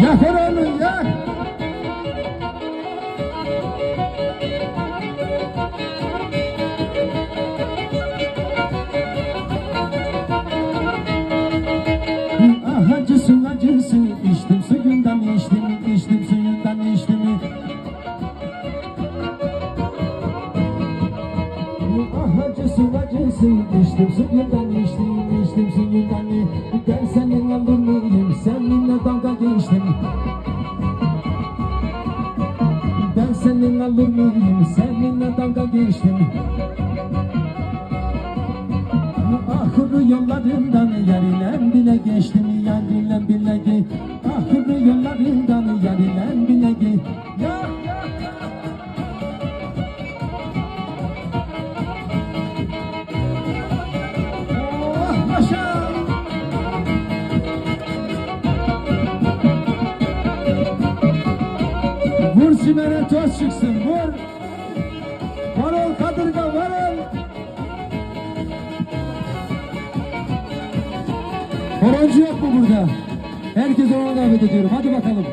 Yak oranı yak. Ah acısı acısı. İçtim suyundan içtim içtim suyundan içtim. Ah acısı acısı. İçtim suyundan içtim içtim suyundan Ben Ben senin alır mıyım seninle dalga geçtim. Ah kuru yollarından yar ile bile geçtim yar ile bile ge Ah yollarından yar ile bile Simere toz çıksın vur Varol kadırga varol Horoncu yok mu burada? Herkes ona davet ediyorum. Hadi bakalım.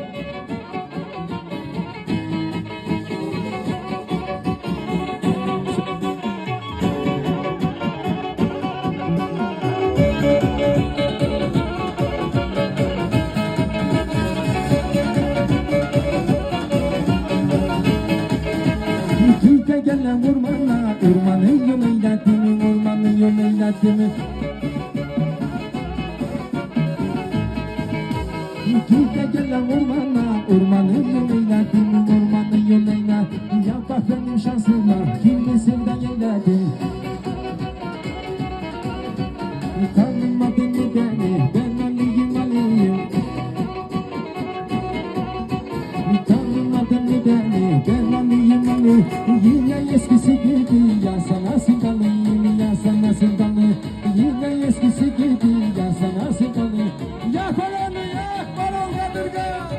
Türk'e gelen ormana, değil ormanın yoluyla değil Türk'e gelen ormana, ormanın Ali Yine eskisi gibi ya sana sevdalıyım ya sana sevdalı Yine eskisi gibi ya sana sevdalı Yak olanı yak, baron kadırga